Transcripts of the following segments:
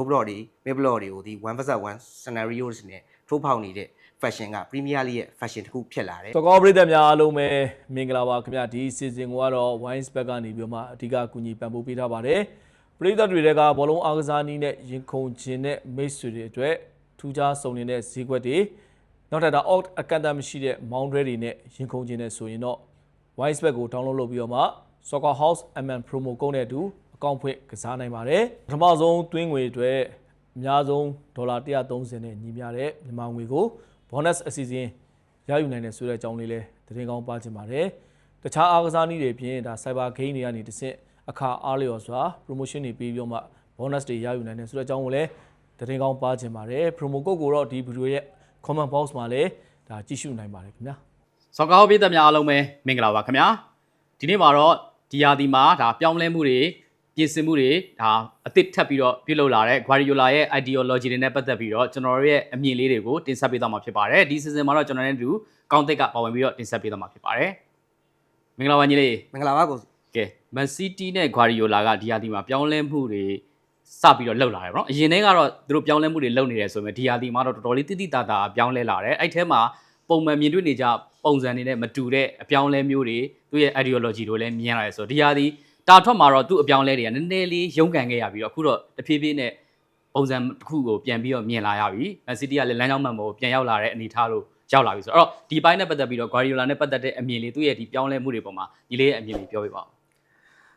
low block တွေ mid block တွေကိုဒီ1 versus 1 scenarios နဲ့ထိုးဖောက်နေတဲ့ fashion က Premier League ရဲ့ fashion တစ်ခုဖြစ်လာတယ်စောကောပရိသတ်များအားလုံးပဲမင်္ဂလာပါခင်ဗျာဒီ season ကိုကတော့ wine spec ကနေပြီးတော့မှအဓိကကူညီပံ့ပိုးပေးထားပါတယ်ပရိသတ်တွေတွေကဘောလုံးအားကစားနည်းနဲ့ရင်ခုန်ခြင်းနဲ့မိတ်ဆွေတွေအတွက်ထူးခြားစုံနေတဲ့ဈေးကွက်တွေနောက်ထပ်ဒါ out အကန့်အသတ်မရှိတဲ့ mount တွေနဲ့ရင်ခုန်ခြင်းနဲ့ဆိုရင်တော့ wine spec ကို download လုပ်ပြီးတော့မှ soccer house mm promo code နဲ့အတူ အကောင့်ဖွင့်ကစားနိုင်ပါတယ်ပထမဆုံးသွင်းငွေအတွက်အများဆုံးဒေါ်လာ130နဲ့ညီမျှတဲ့မြန်မာငွေကို bonus အစီအစဉ်ရယူနိုင်တယ်ဆိုတဲ့အကြောင်းလေးလည်းသတင်းကောင်းပါချင်ပါတယ်။တခြားအားကစားနည်းတွေပြင်ဒါ cyber game တွေကနေတစ်ဆင့်အခါအားလျော်စွာ promotion တွေပေးပြီးတော့မှ bonus တွေရယူနိုင်တယ်ဆိုတဲ့အကြောင်းကိုလည်းသတင်းကောင်းပါချင်ပါတယ်။ promo code ကိုတော့ဒီ video ရဲ့ comment box မှာလည်းဒါကြည့်ရှုနိုင်ပါတယ်ခင်ဗျာ။စော်ကားပြည်သက်များအားလုံးပဲမင်္ဂလာပါခင်ဗျာဒီနေ့မှာတော့ဒီယာဒီမှာဒါပြောင်းလဲမှုတွေ ပြင်ဆင်မှုတွေဒါအသစ်ထပ်ပြီးတော့ပြုလုပ်လာတဲ့ Guardiola ရဲ့ ideology တွေနဲ့ပတ်သက်ပြီးတော့ကျွန်တော်တို့ရဲ့အမြင်လေးတွေကိုတင်ဆက်ပေးသွားမှာဖြစ်ပါတယ်ဒီ season မှာတော့ကျွန်တော်နဲ့အတူကောင်းသစ်ကပါဝင်ပြီးတော့တင်ဆက်ပေးသွားမှာဖြစ်ပါတယ်မင်္ဂလာပါညီလေးမင်္ဂလာပါကိုကဲ Man City နဲ့ Guardiola ကဒီယာဒီမှာပြောင်းလဲမှုတွေစပြီးတော့လှုပ်လာတယ်ဗောနော်အရင်တည်းကတော့သူတို့ပြောင်းလဲမှုတွေလှုပ်နေတယ်ဆိုပေမဲ့ဒီယာဒီမှာတော့တော်တော်လေးတိတိတသာပြောင်းလဲလာတယ်အဲ့ထဲမှာပုံမှန်မြင်တွေ့နေကြပုံစံတွေနဲ့မတူတဲ့အပြောင်းလဲမျိုးတွေသူ့ရဲ့ ideology တွေလည်းမြင်ရတယ်ဆိုတော့ဒီယာဒီ တာထွက်မှာတော့သူ့အပြောင်းလဲတွေကနည်းနည်းလေးရုန်းကန်ခဲ့ရပြီးတော့အခုတော့တဖြည်းဖြည်းနဲ့ပုံစံတစ်ခုကိုပြန်ပြီးတော့မြင်လာရပြီ Man City ကလည်းလမ်းကြောင်းမှန်ပေါ်ပြန်ရောက်လာတဲ့အနေအထားလို့ရောက်လာပြီဆိုတော့အဲ့တော့ဒီပိုင်းနဲ့ပတ်သက်ပြီးတော့ Guardiola နဲ့ပတ်သက်တဲ့အမြင်လေးသူ့ရဲ့ဒီပြောင်းလဲမှုတွေပေါ်မှာဒီလေးရဲ့အမြင်လေးပြောပြပါဦး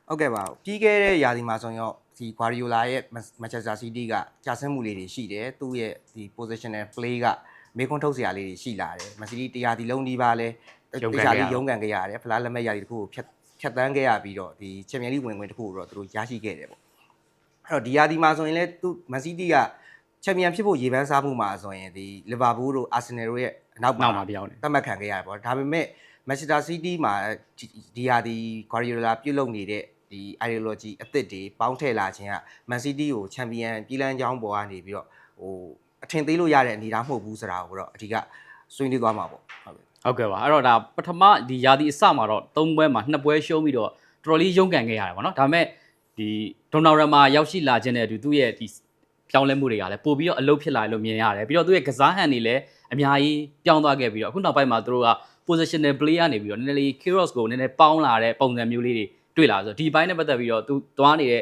ဟုတ်ကဲ့ပါပြီးခဲ့တဲ့ရာသီမှာဆိုရင်တော့ဒီ Guardiola ရဲ့ Manchester City ကကြာဆင်းမှုလေးတွေရှိတယ်သူ့ရဲ့ဒီ positional play ကမေခွန်းထုတ်စရာလေးတွေရှိလာတယ် Man City တရားဒီလုံးဒီပါလဲရုန်းကန်တရားခဲ့ရလေးရုန်းကန်ခဲ့ရတယ်ဖလားလက်မဲ့ရာသီတစ်ခုကိုဖြတ် ဖြတ်တန်းခဲ့ရပြီးတော့ဒီ Champions League ဝင်ဝင်တစ်ခုကိုတော့သူတို့ရရှိခဲ့တယ်ပေါ့အဲ့တော့ဒီရာသီမှာဆိုရင်လဲသူ Man City က Champion ဖြစ်ဖို့ရေပန်းစားမှုမှာဆိုရင်ဒီ Liverpool တို့ Arsenal တို့ရဲ့အနောက်နောက်မှာပြောင်းတယ်သတ်မှတ်ခံခဲ့ရတယ်ပေါ့ဒါပေမဲ့ Manchester City မှာဒီဒီဟာဒီ Guardiola ပြုတ်လုပ်နေတဲ့ဒီ ideology အသစ်တွေပေါင်းထည့်လာခြင်းက Man City ကို Champion ပြည်လန်းချောင်းပေါ်ကနေပြီးတော့ဟိုအထင်သေးလို့ရတဲ့အနေအထားမဟုတ်ဘူးဆိုတာကိုတော့အဓိကဆွေးနွေးသွားမှာပေါ့ဟုတ်ကဲ့ ဟုတ်ကဲ့ပါအဲ့တော့ဒါပထမဒီယာဒီအစမှာတော့၃ပွဲမှာနှစ်ပွဲရှုံးပြီးတော့တော်တော်လေးရုန်းကန်ခဲ့ရတယ်ဗောနော်ဒါပေမဲ့ဒီဒေါ်နယ်ရမာရောက်ရှိလာခြင်းနဲ့အတူသူ့ရဲ့ဒီပြောင်းလဲမှုတွေကလည်းပို့ပြီးတော့အလုပ်ဖြစ်လာတယ်လို့မြင်ရတယ်ပြီးတော့သူ့ရဲ့ကစားဟန်တွေလည်းအများကြီးပြောင်းသွားခဲ့ပြီးတော့အခုနောက်ပိုင်းမှာသူတို့က positional play ကနေပြီးတော့နည်းနည်းလေး chaos ကိုနည်းနည်းပေါင်းလာတဲ့ပုံစံမျိုးလေးတွေတွေ့လာဆိုတော့ဒီဘိုင်းနဲ့ပတ်သက်ပြီးတော့သူသွားနေတဲ့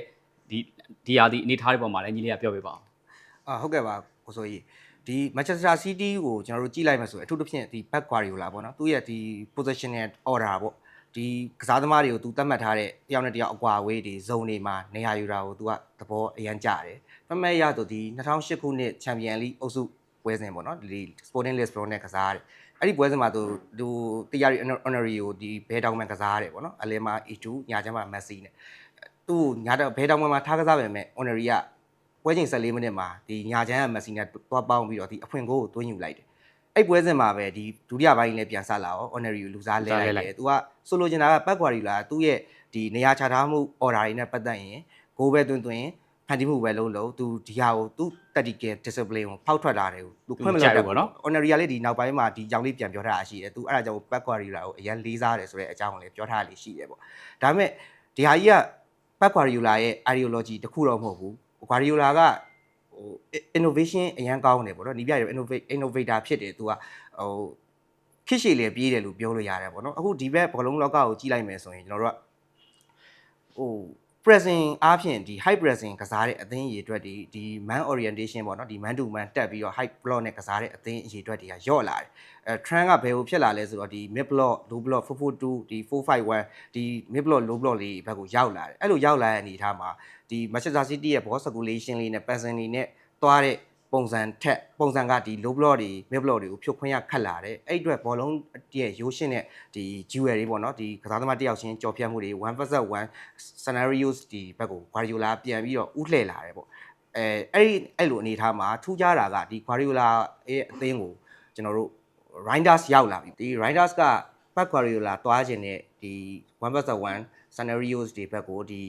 ဒီဒီယာဒီအနေထားတွေပေါ်မှာလည်းညီလေးကပြောပြပါဦးအာဟုတ်ကဲ့ပါကိုစိုးကြီး ဒီ Manchester City ကိုကျွန်တော်တို့ကြည့်လိုက်မှဆိုရင်အထူးသဖြင့်ဒီ back Guardiola ပေါ့နော်သူ့ရဲ့ဒီ positional order ပေါ့ဒီကစားသမားတွေကိုသူသတ်မှတ်ထားတဲ့တယောက်နဲ့တယောက်အကွာအဝေးဒီ zone တွေမှာနေရာယူတာကိုသူကသဘောအရန်ကြတယ်။ဖမဲ့ရဆိုဒီ2008ခုနှစ် Champion League အုပ်စုပွဲစဉ်ပေါ့နော်ဒီ Sporting Lisbon နဲ့ကစားတယ်။အဲ့ဒီပွဲစဉ်မှာသူသူတရားရီ honorary ကိုဒီဘဲတောင်မှန်ကစားရတယ်ပေါ့နော်။အလဲမှာ E2 ညာချမ်းမှာ Messi နဲ့သူ့ညာတော့ဘဲတောင်မှန်မှာထားကစားပဲမဲ့ honorary က ပွဲချိန်14မိနစ်မှာဒီညာချမ်းကမက်ဆီနဲ့သွားပေါင်းပြီးတော့ဒီအဖွင့်ကိုသွင်းယူလိုက်တယ်အဲ့ပွဲစဉ်မှာပဲဒီဒုတိယပိုင်းလည်းပြန်ဆလာရော honorary လူစားလဲလိုက်တယ်သူကဆိုလိုချင်တာကပတ်ကွာရီလာသူ့ရဲ့ဒီနေရာချထားမှု order တွေနဲ့ပတ်သက်ရင်ဂိုးပဲတွင်းတွင်းဖန်တီးမှုပဲလုံးလုံးသူဒီဟာကိုသူတက်တီကယ် discipline ကိုဖောက်ထွက်လာတယ်ကိုသူခွင့်မလုပ်ဘူးပေါ့နော် honorary ကလည်းဒီနောက်ပိုင်းမှာဒီကြောင်လေးပြန်ပြောထားတာရှိတယ်သူအဲ့ဒါကြောင့်ပတ်ကွာရီလာကိုအရင်လေးစားတယ်ဆိုတဲ့အကြောင်းကိုလည်းပြောထားတာလေးရှိတယ်ပေါ့ဒါပေမဲ့ဒီဟာကြီးကပတ်ကွာရီလာရဲ့ ideology တခုတော့မဟုတ်ဘူး Guardiola ကဟို innovation အရန်ကောင်းတယ်ပေါ့နော်။ဒီပြရ innovate innovator ဖြစ်တယ်သူကဟိုခစ်ရှည်လေပြေးတယ်လို့ပြောလို့ရတယ်ပေါ့နော်။အခုဒီဘက်ဘောလုံးလောကကိုကြည့်လိုက်မယ်ဆိုရင်ကျွန်တော်တို့ကဟို pressing အားဖြင့်ဒီ high pressing ကစားတဲ့အသင်းအရေးအတွက်ဒီဒီ man orientation ပေါ့နော်ဒီ man to man တက်ပြီးတော့ high block နဲ့ကစားတဲ့အသင်းအရေးအတွက်တွေကယော့လာတယ်။အဲ trend ကဘယ်လိုဖြစ်လာလဲဆိုတော့ဒီ mid block low block 442ဒီ451ဒီ mid block low block လေးဘက်ကိုရောက်လာတယ်။အဲ့လိုရောက်လာတဲ့အနေအထားမှာဒီ Manchester City ရဲ့ ball circulation လေးနဲ့ passing လေးနဲ့သွားတဲ့ ပုံစံထက်ပုံစံကဒီ low block တွေ mid block တွေကိုဖြုတ်ခွင်းရခတ်လာတယ်အဲ့အတွက်ဘောလုံးရဲ့ရိုးရှင်းတဲ့ဒီ jewel တွေပေါ့နော်ဒီကစားသမားတစ်ယောက်ချင်းကြော်ဖြတ်မှုတွေ1 versus 1 scenarios ဒီဘက်ကို Guardiola ပြန်ပြီးတော့ဥလှည့်လာတယ်ပေါ့အဲအဲ့ဒီအဲ့လိုအနေထားမှာထူးခြားတာကဒီ Guardiola ရဲ့အသင်းကိုကျွန်တော်တို့ Riders ရောက်လာပြီဒီ Riders က Pep Guardiola သွားခြင်းနဲ့ဒီ1 versus 1 scenarios တွေဘက်ကိုဒီ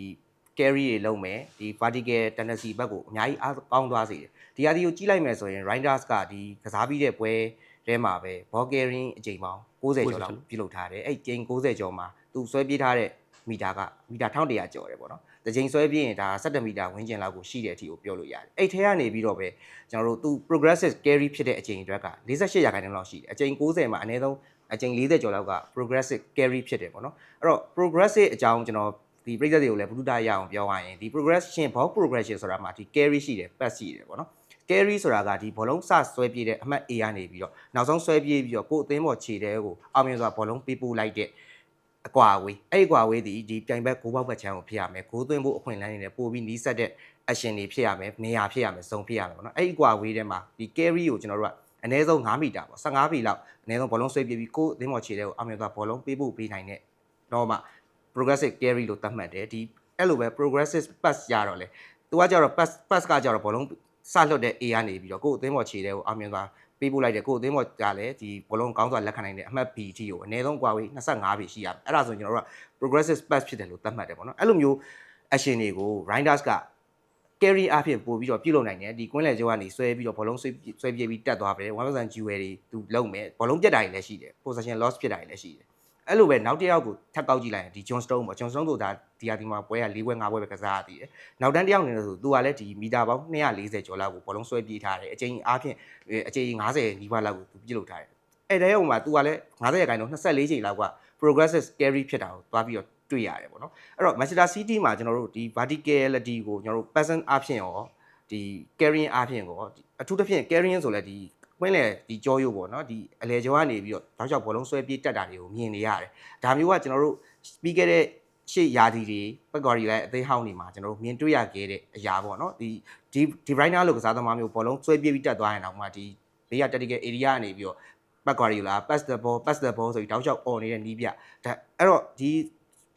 carry တွေလုံးမယ်ဒီ vertical tendency ဘက်ကိုအများကြီးအားကောင်းသွားစေတယ် ဒီဟာဒီကိုကြည့်လိုက်မယ်ဆိုရင် Riders ကဒီကစားပြီးတဲ့ပွဲထဲမှာပဲ ball carrying အချိန်ပေါင်း60ကျော်လောက်ပြုလုပ်ထားတယ်အဲ့ကျိန်60ကျော်မှာသူဆွဲပြေးထားတဲ့မီတာကမီတာ1100ကျော်တယ်ပေါ့နော်တစ်ချိန်ဆွဲပြင်းရင်ဒါ17မီတာဝန်းကျင်လောက်ကိုရှိတဲ့အထိကိုပြောလို့ရတယ်အဲ့ထဲကနေပြီးတော့ပဲကျွန်တော်တို့သူ progressive carry ဖြစ်တဲ့အချိန်အတွက်က48ရာခိုင်နှုန်းလောက်ရှိတယ်အချိန်90မှာအနည်းဆုံးအချိန်40ကျော်လောက်က progressive carry ဖြစ်တယ်ပေါ့နော်အဲ့တော့ progressive အကြောင်းကျွန်တော်ဒီပြိဿတွေကိုလည်းဘုဒ္ဓရအောင်ပြောရရင်ဒီ progression bulk progression ဆိုတာမှာဒီ carry ရှိတယ် pass ရှိတယ်ပေါ့နော် carry ဆိုတာကဒီဘောလုံးစဆွဲပြေးတဲ့အမှတ် A ကနေပြီးတော့နောက်ဆုံးဆွဲပြေးပြီးတော့ကိုယ်အသင်းပေါ်ခြေတဲ့ကိုအောင်မြင်စွာဘောလုံးပေးပို့လိုက်တဲ့အကွာအဝေးအဲ့ဒီအကွာအဝေးဒီဒီပြိုင်ဘက်ဂိုးပေါက်ဘက်ချမ်းကိုဖြစ်ရမယ်ဂိုးသွင်းဖို့အခွင့်အလမ်းတွေနဲ့ပို့ပြီးနီးစပ်တဲ့ action တွေဖြစ်ရမယ်နေရာဖြစ်ရမယ်စုံဖြစ်ရမယ်ပေါ့နော်အဲ့ဒီအကွာအဝေးထဲမှာဒီ carry ကိုကျွန်တော်တို့ကအနည်းဆုံး9မီတာပေါ့15မီလောက်အနည်းဆုံးဘောလုံးဆွဲပြေးပြီးကိုယ်အသင်းပေါ်ခြေတဲ့ကိုအောင်မြင်စွာဘောလုံးပေးပို့ပေးနိုင်တဲ့တော့မှ progressive carry လို့သတ်မှတ်တယ်ဒီအဲ့လိုပဲ progressive pass ရတော့လေသူကကြတော့ pass pass ကကြတော့ဘောလုံး စလွတ်တဲ့ A ကနေပြီးတော့ကိုယ့်အသင်းပေါ်ခြေတဲ့ကိုအောင်မြင်စွာပေးပို့လိုက်တယ်ကိုယ့်အသင်းပေါ်ကလည်းဒီဘောလုံးကောင်းစွာလက်ခံနိုင်တဲ့အမှတ် B တီကိုအနည်းဆုံးကွာဝေး25ပြီရှိရမယ်အဲ့ဒါဆိုရင်ကျွန်တော်တို့က progressive pass ဖြစ်တယ်လို့သတ်မှတ်တယ်ပေါ့နော်အဲ့လိုမျိုး action တွေကို Riders က carry အဖြစ်ပို့ပြီးတော့ပြုတ်လုံနိုင်တယ်ဒီကွင်းလယ်ကျောကနေဆွဲပြီးတော့ဘောလုံးဆွဲဆွဲပြေးပြီးတက်သွားတယ်1% jewel တွေသူလုံမယ်ဘောလုံးပြတ်တာတွေလည်းရှိတယ် possession loss ဖြစ်တာတွေလည်းရှိတယ် အဲ့လိုပဲနောက်တစ်ယောက်ကိုထပ်ကောက်ကြည့်လိုက်ရင်ဒီ John Stone ပေါ့ John Stone ဆိုတာဒီဟာဒီမှာပွဲက၄ပွဲ၅ပွဲပဲကစားရသေးတယ်နောက်တန်းတစ်ယောက်နေလို့ဆိုသူကလည်းဒီမီတာပေါင်း240ကျော်လောက်ကိုဘောလုံးဆွဲပြေးထားတယ်အချိန်အားဖြင့်အချိန်90နီးပါးလောက်ကိုသူပြစ်လုပ်ထားတယ်အဲ့တဲ့ဟိုမှာသူကလည်း90ရာခိုင်နှုန်း24ချိန်လောက်က progressive carry ဖြစ်တာကိုသွားပြီးတော့တွေ့ရတယ်ပေါ့နော်အဲ့တော့ Manchester City မှာကျွန်တော်တို့ဒီ verticality ကိုကျွန်တော်တို့ person အဖြစ်ရောဒီ carrying အဖြစ်ကိုအထူးသဖြင့် carrying ဆိုလဲဒီ ကွင်းလေဒီကြောရိုးပေါ့နော်ဒီအလေကျော်ကနေပြီးတော့တောက်လျှောက်ဘောလုံးဆွဲပြေးတက်တာတွေကိုမြင်နေရတယ်ဒါမျိုးကကျွန်တော်တို့ပြီးခဲ့တဲ့ရှေ့ယာဒီတွေပက်ကော်ရီလည်းအသေးဟောင်းနေမှာကျွန်တော်တို့မြင်တွေ့ရခဲ့တဲ့အရာပေါ့နော်ဒီဒီဒီ right now လို့ကစားသမားမျိုးဘောလုံးဆွဲပြေးပြီးတက်သွားရင်တော့မှဒီဘေးက tactical area ကနေပြီးတော့ပက်ကော်ရီလာ pass the ball pass the ball ဆိုပြီးတောက်လျှောက်អော်နေတဲ့နီးပြဒါအဲ့တော့ဒီ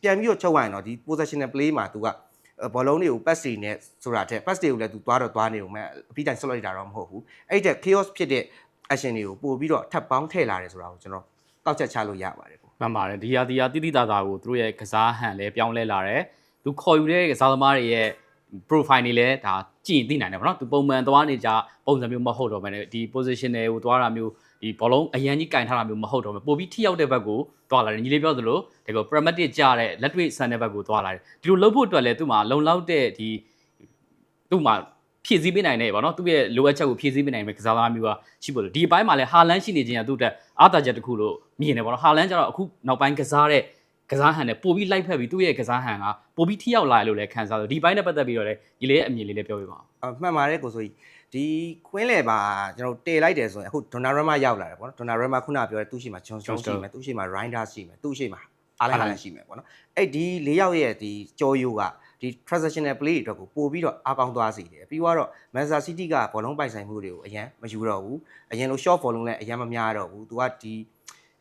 ပြန်ပြီးတော့ချုပ်ရရင်တော့ဒီ positional play မှာသူက ဘောလုံးတွေကို pass တွေနဲ့ဆိုတာတဲ့ pass တွေကိုလည်းသူသွားတော့သွားနေုံမဲ့အပြီးတိုင်ဆွတ်လိုက်တာတော့မဟုတ်ဘူးအဲ့တဲ့ chaos ဖြစ်တဲ့ action တွေကိုပို့ပြီးတော့ထပ်ပေါင်းထည့်လာတယ်ဆိုတာကိုကျွန်တော်တောက်ချက်ချလို့ရပါတယ်ပေါ့မှန်ပါတယ်ဒီဟာဒီဟာတိတိတသာကိုသူတို့ရဲ့ကစားဟန်လည်းပြောင်းလဲလာတယ်သူခေါ်ယူတဲ့ကစားသမားတွေရဲ့ profile တွေလည်းဒါကြည့်ရင်သိနိုင်တယ်ဗောနော်သူပုံမှန်သွားနေကြပုံစံမျိုးမဟုတ်တော့ဘဲနဲ့ဒီ position တွေကိုသွားတာမျိုး ဒီဘောလုံးအရန်ကြီးကင်ထားတာမျိုးမဟုတ်တော့ဘူးပို့ပြီးထိရောက်တဲ့ဘက်ကိုသွားလာတယ်ညီလေးပြောသလိုဒီကော pragmatic ကြတဲ့လက်တွေ့ဆန်တဲ့ဘက်ကိုသွားလာတယ်ဒီလိုလုပ်ဖို့အတွက်လည်းသူ့မှာလုံလောက်တဲ့ဒီသူ့မှာဖြည့်ဆည်းပေးနိုင်တယ်ဗောနော်သူ့ရဲ့လိုအပ်ချက်ကိုဖြည့်ဆည်းပေးနိုင်မယ်ကစားသမားမျိုးကရှိဖို့လို့ဒီအပိုင်းမှာလည်းဟာလန်ရှိနေခြင်းကသူ့အတွက်အားသာချက်တစ်ခုလို့မြင်တယ်ဗောနော်ဟာလန်ကျတော့အခုနောက်ပိုင်းကစားတဲ့ကစားဟန်နဲ့ပို့ပြီးလိုက်ဖက်ပြီးသူ့ရဲ့ကစားဟန်ကပို့ပြီးထိရောက်လာတယ်လို့လည်းခံစားတယ်ဒီဘိုင်းနဲ့ပတ်သက်ပြီးတော့လည်းညီလေးရဲ့အမြင်လေးလည်းပြောပြပါဦးအမှန်ပါတယ်ကိုဆိုကြီး ဒီကွင်းလေပါကျွန်တော်တည်လိုက်တယ်ဆိုရင်အခုဒွန်နာရမရောက်လာတယ်ပေါ့နော်ဒွန်နာရမခုနပြောတဲ့သူ့ရှိမှာဂျွန်စတုန်းရှိမယ်သူ့ရှိမှာရိုင်းဒါရှိမယ်သူ့ရှိမှာအားလိုက်ဟာလန်ရှိမယ်ပေါ့နော်အဲ့ဒီ၄ယောက်ရဲ့ဒီကြောယိုးကဒီ transactional play တွေအတွက်ကိုပို့ပြီးတော့အားကောင်းသွားစေတယ်ပြီးတော့ Manchester City ကဘောလုံးပိုင်ဆိုင်မှုတွေကိုအရန်မယူတော့ဘူးအရင်လို short volume လည်းအရန်မများတော့ဘူးသူကဒီ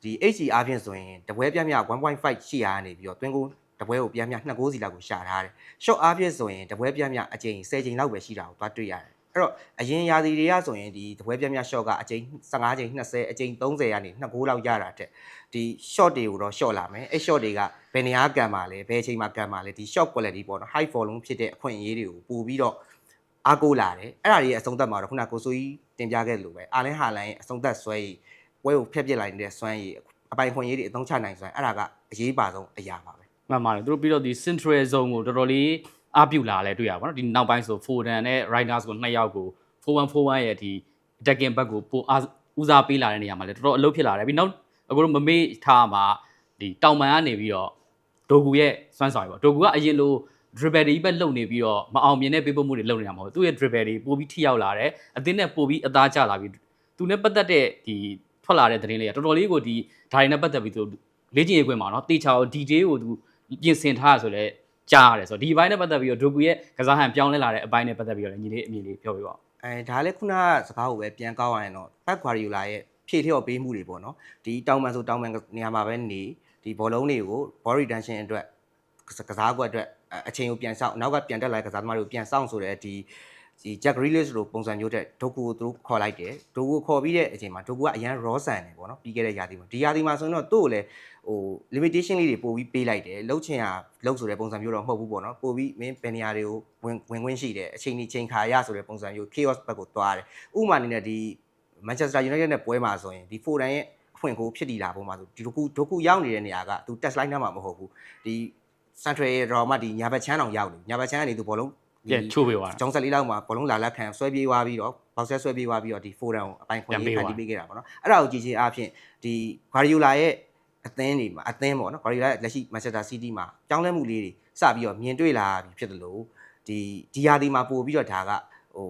ဒီ HC အားဖြင့်ဆိုရင်တပွဲပြပြ1.5ရှိရနေပြီးတော့တွင်းကိုတပွဲကိုပြန်ပြ2စီလောက်ကိုရှာထားတယ် short အားဖြင့်ဆိုရင်တပွဲပြပြအချိန်10ချိန်လောက်ပဲရှိတာကိုသွားတွေ့ရတယ် အဲ့တော့အရင်ရာသီတွေကဆိုရင်ဒီတပွဲပြပြ short ကအချိန်15ချိန်20အချိန်30ကနေ2ဂိုးလောက်ရတာတဲ့ဒီ short တွေကိုတော့ short လာမယ်အဲ့ short တွေကဘယ်နေရာကန်ပါလဲဘယ်အချိန်မှာကန်ပါလဲဒီ short quality ပေါ့နော် high volume ဖြစ်တဲ့အခွင့်အရေးတွေကိုပို့ပြီးတော့အားကိုးလာတယ်အဲ့ဒါတွေရဲ့အဆုံးသက်မှာတော့ခုနကကိုဆိုကြီးတင်ပြခဲ့သလိုပဲအာလင်းဟာလန်ရဲ့အဆုံးသက်ဆွဲရည်ပွဲကိုဖျက်ပစ်လိုက်နေတဲ့စွမ်းရည်အပိုင်ခွင့်ရည်တွေအသုံးချနိုင်စွမ်းအဲ့ဒါကအရေးပါဆုံးအရာပါပဲမှန်ပါတယ်သူတို့ပြီးတော့ဒီ central zone ကိုတော်တော်လေး အားပြုလာလဲတွေ့ရပါတော့ဒီနောက်ပိုင်းဆို Foden နဲ့ Riders ကိုနှစ်ယောက်ကို4141ရဲ့ဒီ attacking back ကိုပိုအားဦးစားပေးလာတဲ့နေရာမှာလည်းတော်တော်အလုပ်ဖြစ်လာတယ်ပြီးနောက်အခုတော့မမေ့ထားမှာဒီတောင်ပန်ကနေပြီးတော့ဒိုဂူရဲ့စွမ်းဆောင်ရပေါ့ဒိုဂူကအရင်လို dribble တွေပဲလုံနေပြီးတော့မအောင်မြင်တဲ့ပေးပို့မှုတွေလုပ်နေတာမဟုတ်ဘူးသူ့ရဲ့ dribble တွေပိုပြီးထိရောက်လာတယ်အသင်းနဲ့ပိုပြီးအသားကျလာပြီးသူနဲ့ပတ်သက်တဲ့ဒီထွက်လာတဲ့သတင်းလေးကတော်တော်လေးကိုဒီဒါတွေနဲ့ပတ်သက်ပြီးသူလေ့ကျင့်ရေးခွင့်မှာနော်တေချာကို detail ကိုသူပြင်ဆင်ထားရဆိုလဲ ကြားရတယ်ဆိုတော့ဒီဘိုင်းနဲ့ပတ်သက်ပြီးတော့ဒိုဂူရဲ့ကစားဟန်ပြောင်းလဲလာတဲ့အပိုင်းနဲ့ပတ်သက်ပြီးတော့လည်းညီလေးအမြင်လေးပြောပြပါဦးအဲဒါလည်းခုနကစကားကိုပဲပြန်ကောက်ရရင်တော့ဘက်ဂွာရီယိုလာရဲ့ဖြည့်လျော့ပေးမှုတွေပေါ့နော်ဒီတောင်ပန်ဆိုတောင်ပန်နေရာမှာပဲနေဒီဘောလုံးတွေကို ball retention အတွက်ကစားကွက်အတွက်အချိန်ကိုပြန်ဆောက်နောက်ကပြန်တက်လာတဲ့ကစားသမားတွေကိုပြန်ဆောက်ဆိုတဲ့ဒီ ဒီ Jack Grealish လိုပုံစံမျိုးတဲ့ဒိုကူကိုသူတို့ခေါ်လိုက်တယ်ဒိုကူခေါ်ပြီးတဲ့အချိန်မှာဒိုကူကအရန် raw ဆန်တယ်ပေါ့နော်ပြီးခဲ့တဲ့ရာသီမှာဒီရာသီမှာဆိုရင်တော့သူ့ကိုလည်းဟို limitation လေးတွေပို့ပြီးပေးလိုက်တယ်လှုပ်ချင်ရလှုပ်ဆိုတဲ့ပုံစံမျိုးတော့မဟုတ်ဘူးပေါ့နော်ပို့ပြီးမင်းဘယ်နေရာတွေကိုဝင်ဝင်ခွင့်ရှိတယ်အချိန်ကြီးချိန်ခါရဆိုတဲ့ပုံစံမျိုး chaos ဘက်ကိုသွားတယ်ဥပမာအနေနဲ့ဒီ Manchester United နဲ့ပွဲမှာဆိုရင်ဒီ Foden ရဲ့အဖွင့်ကိုဖြစ်တည်လာပုံမှာဆိုဒီဒိုကူဒိုကူရောက်နေတဲ့နေရာကသူ test line ထဲမှာမဟုတ်ဘူးဒီ central ရဲ့တော့မှဒီညာဘက်ချမ်းတောင်ရောက်နေညာဘက်ချမ်းကနေသူဘောလုံး ပြန်ချိုးပေးသွားတာကျောင်းဆက်လေးလောက်မှာဘောလုံးလာလက်ခံဆွဲပြေးသွားပြီးတော့ဘောက်ဆက်ဆွဲပြေးသွားပြီးတော့ဒီ forum ကိုအပိုင်းခွင့်ပြန်ပေးရေးသွားဖန်တီးပေးခဲ့တာပေါ့နော်အဲ့ဒါကိုကြည့်ချင်းအားဖြင့်ဒီ Guardiola ရဲ့အသင်းတွေမှာအသင်းပေါ့နော် Guardiola ရဲ့လက်ရှိ Manchester City မှာကြောင်းလဲမှုလေးတွေစပြီးတော့မြင်တွေ့လာပြီဖြစ်တယ်လို့ဒီဒီယာဒီမှာပို့ပြီးတော့ဒါကဟို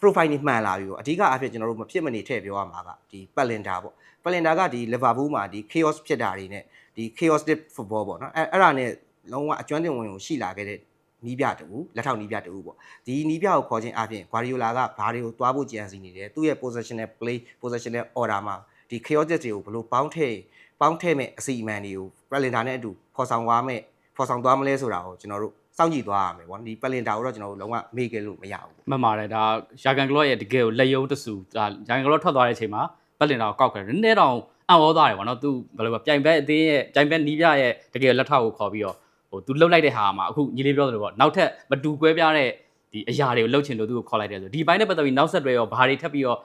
profile นี่မှန်လာပြီပေါ့အဓိကအားဖြင့်ကျွန်တော်တို့မဖြစ်မနေထည့်ပြောရမှာကဒီပလင်တာပေါ့ပလင်တာကဒီ Liverpool မှာဒီ chaos ဖြစ်တာတွေနဲ့ဒီ chaotic football ပေါ့နော်အဲအဲ့ဒါနဲ့လုံးဝအကျွမ်းတင်ဝင်ကိုရှိလာခဲ့တဲ့ နီးပြတူလက်ထောက်နီးပြတူပေါ့ဒီနီးပြကိုခေါ်ခြင်းအပြင် Guardiola ကဘာတွေကိုတွားဖို့ကြံစီနေတယ်သူ့ရဲ့ positional play positional order မှာဒီ chaotic တွေကိုဘယ်လိုပေါင်းထည့်ပေါင်းထည့်မဲ့အစီအမံတွေကိုပလင်တာနဲ့အတူဖော်ဆောင်သွားမဲ့ဖော်ဆောင်သွားမလဲဆိုတာကိုကျွန်တော်တို့စောင့်ကြည့်သွားရမယ်ပေါ့ဒီပလင်တာကိုတော့ကျွန်တော်တို့လုံးဝမေ့ခဲ့လို့မရဘူးပေါ့မှန်ပါတယ်ဒါရာဂန်ကလော့ရဲ့တကယ်ကိုလက်ယုံတဆူဒါရာဂန်ကလော့ထွက်သွားတဲ့အချိန်မှာပတ်လင်တာကိုကောက်ခဲ့တယ်နည်းနည်းတော့အံ့ဩသွားတယ်ဗောနော်သူဘယ်လိုပဲပြိုင်ဘက်အသေးရဲ့ပြိုင်ဘက်နီးပြရဲ့တကယ်လက်ထောက်ကိုခေါ်ပြီးတော့ ဟိုသူလှုပ်လိုက်တဲ့ဟာမှာအခုညီလေးပြောသလိုပေါ့နောက်ထပ်မတူကွဲပြားတဲ့ဒီအရာတွေကိုလှုပ်ချင်လို့သူ့ကိုခေါ်လိုက်တယ်ဆိုဒီဘိုင်းနဲ့ပတ်သက်ပြီးနောက်ဆက်တွဲရောဘာတွေထပ်ပြီးတော့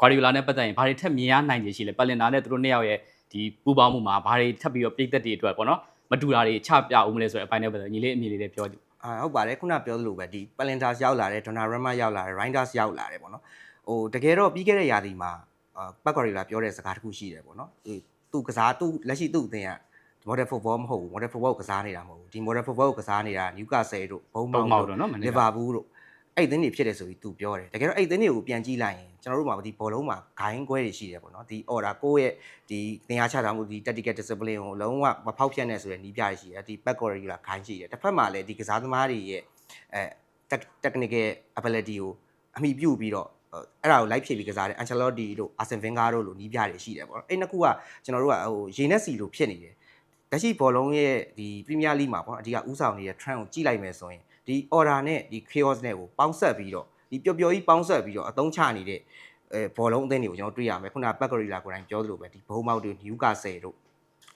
ဂွာဒီယိုလာနဲ့ပတ်သက်ရင်ဘာတွေထပ်မြင်ရနိုင်ခြေရှိလဲပတ်လင်တာနဲ့သူတို့နှစ်ယောက်ရဲ့ဒီပူပေါင်းမှုမှာဘာတွေထပ်ပြီးတော့ပြည်သက်တွေအတွက်ပေါ့နော်မတူတာတွေချပြအောင်မလဲဆိုတဲ့အပိုင်းနဲ့ပတ်သက်ညီလေးအမြင်လေးလေးပြောကြည့်အာဟုတ်ပါတယ်ခုနပြောသလိုပဲဒီ Palenters ရောက်လာတယ် Donnarumma ရောက်လာတယ် Reinders ရောက်လာတယ်ပေါ့နော်ဟိုတကယ်တော့ပြီးခဲ့တဲ့ရာသီမှာအာပတ်ကော်ရီလာပြောတဲ့စကားတစ်ခုရှိတယ်ပေါ့နော်ဒီသူကစားသူလက်ရှိသူ့အသင်းက modern football မဟုတ်ဘူး modern football ကိုကစားနေတာမဟုတ်ဘူးဒီ modern football ကိုကစားနေတာ Newcastle တို့ဘုံပုံမောမောက်က်တို့တော့နော်မနေ့က Liverpool တို့အဲ့အသင်းတွေဖြစ်တယ်ဆိုပြီးသူပြောတယ်တကယ်တော့အဲ့အသင်းတွေကိုပြန်ကြည့်လိုက်ရင်ကျွန်တော်တို့မှာဒီဘောလုံးမှာဂိုင်းခွဲတွေရှိတယ်ပေါ့နော်ဒီ order ကိုယ့်ရဲ့ဒီသင်အားချတာမှုဒီ tactical discipline ကိုလုံးဝမဖောက်ဖျက်နဲ့ဆိုတဲ့နီးပြရရှိတယ်ဒီ back corridor ဂိုင်းရှိတယ်တစ်ဖက်မှာလည်းဒီကစားသမားတွေရဲ့အဲ technical ability ကိုအမိပြုတ်ပြီးတော့အဲ့ဒါကိုလိုက်ဖြည့်ပြီးကစားတယ် Ancelotti တို့ Arsene Wenger တို့လိုနီးပြတွေရှိတယ်ပေါ့နော်အဲ့နှစ်ခုကကျွန်တော်တို့ကဟိုရေနဲ့စီလိုဖြစ်နေတယ် လက်ရှိဘောလုံးရဲ့ဒီ Premier League မှာပေါ့အဓိကဥဆောင်နေတဲ့ trend ကိုကြည့်လိုက်မယ်ဆိုရင်ဒီ order နဲ့ဒီ chaos နဲ့ကိုပေါင်းဆက်ပြီးတော့ဒီပျော်ပျော်ကြီးပေါင်းဆက်ပြီးတော့အသုံးချနေတဲ့အဲဘောလုံးအသင်းတွေကိုကျွန်တော်တွေ့ရမယ်ခုနက Paccarilla ကိုယ်တိုင်ပြောသလိုပဲဒီဘုံမောက်တွေ Newcastle တို့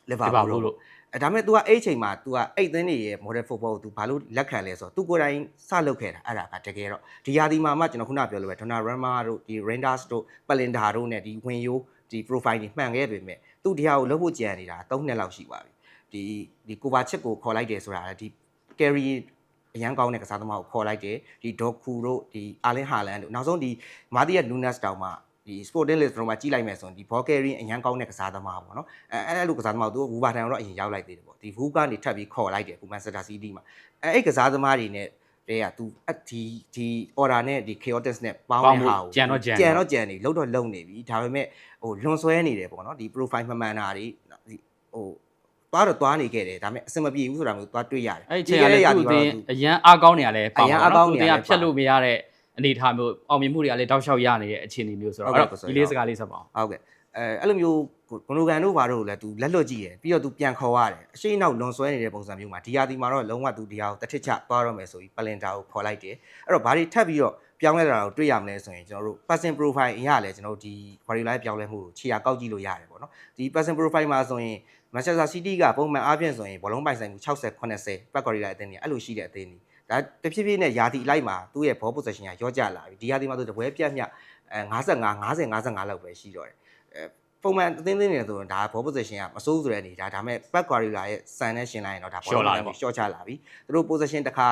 Liverpool တို့ အဲဒါပေမဲ့ तू ကအဲ့အချိန်မှာ तू ကအဲ့အသင်းတွေရဲ့ model football ကို तू ဘာလို့လက်ခံလဲဆိုတော့ तू ကိုယ်တိုင်စလုပ်ခဲ့တာအဲ့ဒါကတကယ်တော့ဒီယာဒီမှာမှကျွန်တော်ခုနပြောလို့ပဲ Donnarumma တို့ဒီ Rangers တို့ Palinda တို့ ਨੇ ဒီဝင်ယိုးဒီ profile တွေမှန်ခဲ့ပေမဲ့ तू ဒီဟာကိုလုပ်ဖို့ကြံနေတာ3နှစ်လောက်ရှိပါပြီ ဒီဒီ Kovacic ကိုခေါ်လိုက်တယ်ဆိုတာလည်းဒီ carry အရန်ကောင်းတဲ့ကစားသမားကိုခေါ်လိုက်တယ်ဒီ Doku တို့ဒီ Arlen Haaland တို့နောက်ဆုံးဒီ Matthias Nunes တောင်မှဒီ Sporting List တို့မှာကြီးလိုက်မယ်ဆိုရင်ဒီ ball carry အရန်ကောင်းတဲ့ကစားသမားပေါ့နော်အဲအဲ့လိုကစားသမားကိုသူဝူဘာတန်တော့အရင်ရောက်လိုက်သေးတယ်ပေါ့ဒီဝူကနေထပ်ပြီးခေါ်လိုက်တယ်ကူမန်စတာစီးတီးမှာအဲအဲ့ကစားသမားတွေနဲ့တည်းက तू အဒီဒီ order နဲ့ဒီ chaotic နဲ့ပေါင်းပေါင်းတဲ့ဖို့ဟာကိုကြံတော့ကြံကြံတော့ကြံနေလုံးတော့လုံနေပြီဒါပေမဲ့ဟိုလွန်ဆွဲနေတယ်ပေါ့နော်ဒီ profile မှန်မှန်တာတွေဒီဟို သွားတော့သွားနေခဲ့တယ်ဒါပေမဲ့အဆင်မပြေဘူးဆိုတာမျိုးသွားတွေ့ရတယ် အဲ့ဒီအချိန်ကလည်းသူ့အတင်းအရန်အားကောင်းနေရလဲပါ အရန် မှာ အားကော နော် င်း သူ နေ အ ရ တင်း လဲ ကဖြတ်လို့မရတဲ့အနေအထားမျိုးအောင်မြင်မှုတွေကလည်းတောက်လျှောက်ရနေတဲ့အခြေအနေမျိုးဆိုတော့ ဟုတ် အဲ့ ကဲ့ တော့ ဟုတ်ကဲ့ ဒီလေးစကားလေးဆက်ပါအောင် ဟုတ်ကဲ့အဲအဲ့လိုမျိုးဂွန်လိုကန်တို့ဘာတို့ကိုလည်း तू လက်လွတ်ကြည့်ရယ်ပြီးတော့ तू ပြန်ခေါ်ရတယ်အရှိနောက်လွန်ဆွဲနေတဲ့ပုံစံမျိုးမှာဒီယာဒီမှာတော့လုံးဝ तू ဒီဟာကိုတစ်ထစ်ချသွားတော့မယ်ဆိုပြီးပလင်တာကိုခေါ်လိုက်တယ်အဲ့တော့ဘာတွေထပ်ပြီးတော့ ပြောင်းလဲတာကိုတွေ့ရမလဲဆိုရင်ကျွန်တော်တို့ person profile အရင်ကလည်းကျွန်တော်တို့ဒီ Guardiola ပြောင်းလဲမှုကိုခြေရာကောက်ကြည့်လို့ရတယ်ပေါ့နော်ဒီ person profile မှာဆိုရင် Manchester City ကပုံမှန်အားဖြင့်ဆိုရင်ဘောလုံးပိုင်ဆိုင်မှု60 80 Pep Guardiola အသင်းကြီးအဲ့လိုရှိတဲ့အသင်းကြီးဒါတဖြည်းဖြည်းနဲ့ယာတီလိုက်မှာသူ့ရဲ့ ball possession ကရော့ကျလာပြီဒီယာတီမှာသူတပွဲပြတ်မြတ်အဲ55 50 55လောက်ပဲရှိတော့တယ်အဲပုံမှန်အသင်းသင်းနေဆိုရင်ဒါ ball possession ကမစိုးဆိုတဲ့အနေဒါဒါပေမဲ့ Pep Guardiola ရဲ့စံနဲ့ရှင်လိုက်ရင်တော့ဒါရှော့လာတယ်ပေါ့ရှော့ချလာပြီသူတို့ possession တစ်ခါ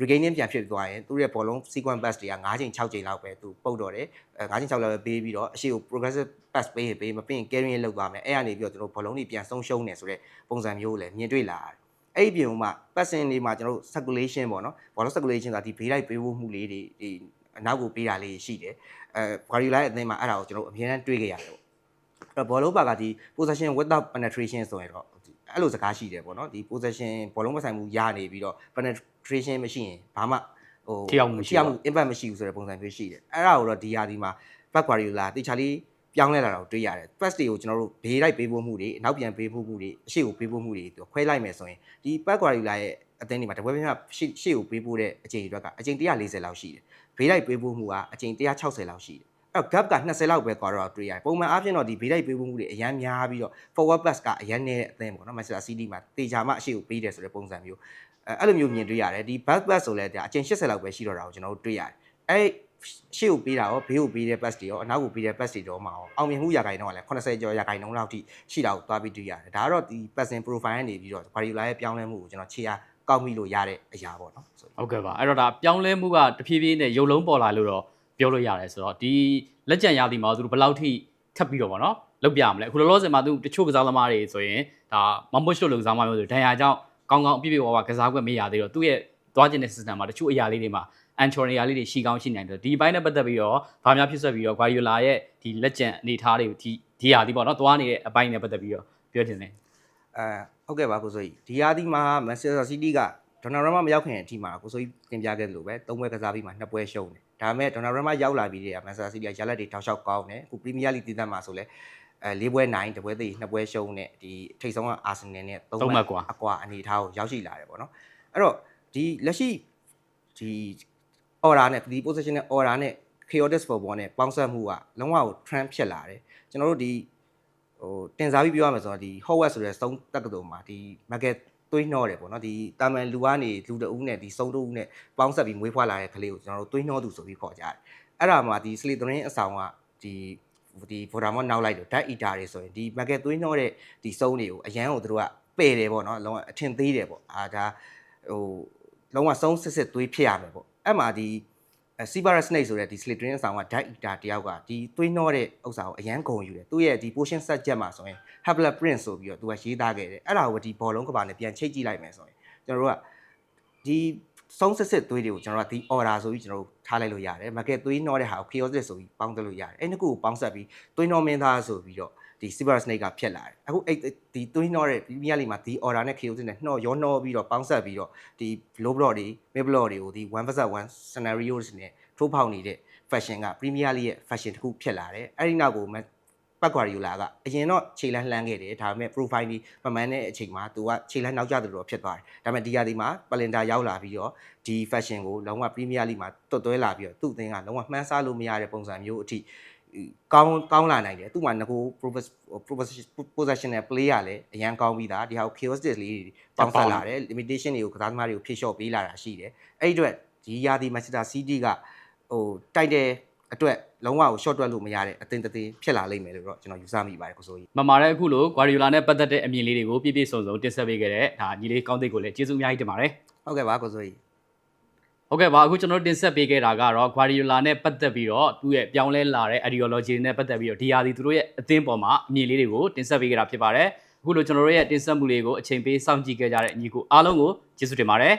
regaining ပြန်ဖြစ်သွားရင်သူ့ရဲ့ဘောလုံး sequence pass တွေက9ချိန်6ချိန်လောက်ပဲသူပုတ်တော့တယ်အဲ9ချိန်6လောက်ပဲပေးပြီးတော့အရှိကို progressive pass ပေးရင်ပေးမပေးရင် carrying လုပ်သွားမယ်အဲ့ကနေပြီးတော့ကျွန်တော်ဘောလုံးတွေပြန်ဆုံးရှုံးနေဆိုတဲ့ပုံစံမျိုးကိုလည်းမြင်တွေ့လာရတယ်အဲ့ဒီပြင်မှာ passing တွေမှာကျွန်တော်တို့ circulation ပေါ့နော်ဘောလုံး circulation ဆိုတာဒီဘေးလိုက်ပေးဖို့မှုလေးတွေဒီအနောက်ကိုပေးတာလေးရှိတယ်အဲ Guardiola ရဲ့အသင်းမှာအဲ့ဒါကိုကျွန်တော်တို့အများအားတွေ့ခဲ့ရတယ်ပေါ့အဲ့တော့ဘောလုံးပါကဒီ possession without penetration ဆိုရင်တော့ အဲ့လိုစကားရှိတယ်ပေါ့နော်ဒီ possession ဘောလုံးမဆိုင်မှုရနေပြီးတော့ penetration မရှိရင်ဘာမှဟိုထိရောက်မှုမရှိထိဘူးရောက်မှု impact မရှိဘူးဆိုတဲ့ပုံစံမျိုးရှိတယ်အဲ့ဒါကိုတော့ဒီယာဒီမှာ Pep Guardiola တေချာလေးပြောင်းလဲလာတာကိုတွေ့ရတယ် pass တွေကိုကျွန်တော်တို့ဘေးလိုက်ပေးဖို့မှုတွေအနောက်ပြန်ပေးဖို့မှုတွေအရှိကိုပေးဖို့မှုတွေသူခွဲလိုက်မယ်ဆိုရင်ဒီ Pep Guardiola ရဲ့အသင်းဒီမှာတပွဲပြင်းရှေ့ရှေ့ကိုပေးဖို့တဲ့အချိန်တွေအတွက်က အချိန်140လောက်ရှိတယ်ဘေးလိုက်ပေးဖို့မှုကအချိန်160လောက်ရှိတယ် အဲ့တော့ gap က20လောက်ပဲကွာတော့တွေ့ရတယ်ပုံမှန်အားဖြင့်တော့ဒီဘေးလိုက်ပေးဖို့မှုတွေအရန်များပြီးတော့ forward pass ကအရန်နေတဲ့အသင်းပေါ့နော် Manchester City မှာတေချာမှအရှိကိုပေးတယ်ဆိုတဲ့ပုံစံမျိုးအဲအဲ့လိုမျိုးမြင်တွေ့ရတယ်ဒီ back pass ဆိုလဲဒါအချိန်80လောက်ပဲရှိတော့တာကိုကျွန်တော်တို့တွေ့ရတယ်အဲ့ရှေ့ကိုပေးတာရောဘေးကိုပေးတဲ့ pass တွေရောအနောက်ကိုပေးတဲ့ pass တွေတော့မှာရောအောင်မြင်မှုရာခိုင်နှုန်းကလည်း80ကျော်ရာခိုင်နှုန်းလောက်ထိရှိတာကိုသွားပြီးတွေ့ရတယ်ဒါကတော့ဒီ passing profile ကနေပြီးတော့ Guardiola ရဲ့ပြောင်းလဲမှုကိုကျွန်တော်ခြေအားကောက်မိလို့ရတဲ့အရာပေါ့နော်ဆိုဟုတ်ကဲ့ပါအဲ့တော့ဒါပြောင်းလဲမှုကတဖြည်းဖြည်းနဲ့ရုပ်လုံးပေါ်လာလို့တော့ ပြောလို့ရတယ်ဆိုတော့ဒီလက်ကျန်ရာသီမှာသူတို့ဘယ်လောက်ထိထပ်ပြီးတော့ဗောနော်လောက်ပြရမလဲအခုလောလောဆယ်မှာသူတချို့ကစားသမားတွေဆိုရင်ဒါမမွတ်ရှုလို့ကစားသမားမျိုးဆိုဒဏ်ရာကြောင့်ကောင်းကောင်းအပြည့်ပြည့်ဝဝကစားခွင့်မရသေးတော့သူ့ရဲ့သွားခြင်းတဲ့ system မှာတချို့အရာလေးတွေမှာ anchor နေရာလေးတွေရှိကောင်းရှိနိုင်တယ်ဒီဘိုင်းနဲ့ပတ်သက်ပြီးတော့ဘာများဖြစ်ဆက်ပြီးတော့ Guardiola ရဲ့ဒီလက်ကျန်အနေအထားတွေကိုဒီဒီရာသီပေါ့နော်သွားနေတဲ့အပိုင်းနဲ့ပတ်သက်ပြီးတော့ပြောချင်တယ်အဲဟုတ်ကဲ့ပါကိုဆိုကြီးဒီရာသီမှာ Manchester City ကဒေါ်နယ်ရမမရောက်ခင်အထိမှာကိုဆိုကြီးတင်ပြခဲ့သလိုပဲ၃ပွဲကစားပြီးမှနှစ်ပွဲရှုံးတယ် ဒါပေမဲ့ဒေါ်နယ်ရမရောက်လာပြီးတဲ့ Manchester City ကရလက်တွေတောက်လျှောက်ကောင်းတယ်အခု Premier League တည်တတ်မှာဆိုလဲအဲ၄ပွဲနိုင်တစ်ပွဲသေးနှစ်ပွဲရှုံးနဲ့ဒီထိတ်ဆုံးက Arsenal နဲ့၃သုံးမှမှတ်တ်ကွာအကွာအနေထားကိုရောက်ရှိလာတယ်ပေါ့နော်အဲ့တော့ဒီလက်ရှိဒီ order နဲ့ဒီ positional order နဲ့ chaotic football နဲ့ပေါင်းစပ်မှုကလုံးဝကို trend ဖြစ်လာတယ်ကျွန်တော်တို့ဒီဟိုတင်စားပြီးပြောရမယ်ဆိုတော့ဒီ Howard ဆိုတဲ့စုံတက္ကသိုလ်မှာဒီ market သွေးနှောတယ်ပေါ့နော်ဒီတာမန်လူကနေလူတအုပ်နဲ့ဒီစုံတအုပ်နဲ့ပေါင်းဆက်ပြီးမွေးဖွားလာတဲ့ကလေးကိုကျွန်တော်တို့သွေးနှောသူဆိုပြီးခေါ်ကြတယ်အဲ့ဒါမှဒီ Slytherin အဆောင်ကဒီဒီ Voldemort နောက်လိုက်လို့ Dark Eater တွေဆိုရင်ဒီ market သွေးနှောတဲ့ဒီစုံတွေကိုအရန်ကိုသူတို့ကပယ်တယ်ပေါ့နော်လုံးဝအထင်သေးတယ်ပေါ့အာဒါဟိုလုံးဝစုံစစ်စစ်သွေးဖြစ်ရမယ်ပေါ့အဲ့မှာဒီ အဲ Severus Snape ဆိုတဲ့ဒီ Slytherin အဆောင်က Dark Eater တယောက်ကဒီသွေးနှောတဲ့ဥစ္စာကိုအရန်ဂုံယူတယ်သူ့ရဲ့ဒီ potion set ချက်မှာဆိုရင် Habla Prince ဆိုပြီးတော့သူကရေးသားခဲ့တယ်အဲ့ဒါကိုဒီဘောလုံးကဘာနဲ့ပြန်ချိတ်ကြည့်လိုက်မယ်ဆိုရင်ကျွန်တော်တို့ကဒီစုံစစ်စစ်သွေးတွေကိုကျွန်တော်တို့ကဒီ order ဆိုပြီးကျွန်တော်တို့ထားလိုက်လို့ရတယ် market သွေးနှောတဲ့ဟာကို chaotic ဆိုပြီးပေါင်းသလို့ရတယ်အဲ့နှစ်ခုကိုပေါင်းဆက်ပြီးသွေးနှောမင်းသားဆိုပြီးတော့ ဒီ Severus Snape ကဖြစ်လာတယ်အခုအဲ့ဒီသွေးနှောတဲ့ Premier League မှာဒီ order နဲ့ chaotic နဲ့နှောရောနှောပြီးတော့ပေါင်းဆက်ပြီးတော့ဒီ low block တွေ mid block တွေကိုဒီ1 vs 1 scenarios နဲ့ထိုးဖောက်နေတဲ့ fashion က Premier League ရဲ့ fashion တစ်ခုဖြစ်လာတယ်အဲ့ဒီနောက်ကိုပတ်ကွာရီယိုလာကအရင်တော့ခြေလန်းလှမ်းခဲ့တယ်ဒါပေမဲ့ profile ဒီမမှန်တဲ့အချိန်မှာသူကခြေလန်းနောက်ကျသလိုတော့ဖြစ်သွားတယ်ဒါပေမဲ့ဒီရာသီမှာပလင်တာရောက်လာပြီးတော့ဒီ fashion ကိုလုံးဝ Premier League မှာတွတ်သွဲလာပြီးတော့သူ့အသင်းကလုံးဝမှန်းဆလို့မရတဲ့ပုံစံမျိုးအထိ ကောင်းကောင်းလာနိုင်တယ်သူ့မှာငကို professional player လည်းအရန်ကောင်းပြီးသားဒီဟာကို chaotic လေးတွေပေါင်းဆက်လာတယ် limitation တွေကိုကစားသမားတွေကိုဖြည့်လျှော့ပေးလာတာရှိတယ်အဲ့ဒီအတွက်ဒီရာသီ Manchester City ကဟိုတိုက်တဲ့အတွက်လုံးဝကို short တွက်လို့မရတဲ့အသင်းတစ်သင်းဖြစ်လာလိမ့်မယ်လို့တော့ကျွန်တော်ယူဆမိပါတယ်ကိုစိုးကြီးမမာတဲ့အခုလို Guardiola နဲ့ပတ်သက်တဲ့အမြင်လေးတွေကိုပြည့်ပြည့်စုံစုံတင်ဆက်ပေးခဲ့တဲ့ဒါညီလေးကောင်းသိတ်ကိုလည်းကျေးဇူးအများကြီးတင်ပါတယ်ဟုတ်ကဲ့ပါကိုစိုးကြီး ဟုတ်ကဲ့ပါအခုကျွန်တော်တို့တင်ဆက်ပေးခဲ့တာကတော့ Guardiola နဲ့ပတ်သက်ပြီးတော့သူ့ရဲ့ပြောင်းလဲလာတဲ့ ideology နဲ့ပတ်သက်ပြီးတော့ဒီဟာဒီသူတို့ရဲ့အသင်းပေါ်မှာအမြင်လေးတွေကိုတင်ဆက်ပေးခဲ့တာဖြစ်ပါတယ်အခုလိုကျွန်တော်တို့ရဲ့တင်ဆက်မှုလေးကိုအချိန်ပေးစောင့်ကြည့်ခဲ့ကြတဲ့ညီကိုအားလုံးကိုကျေးဇူးတင်ပါတယ်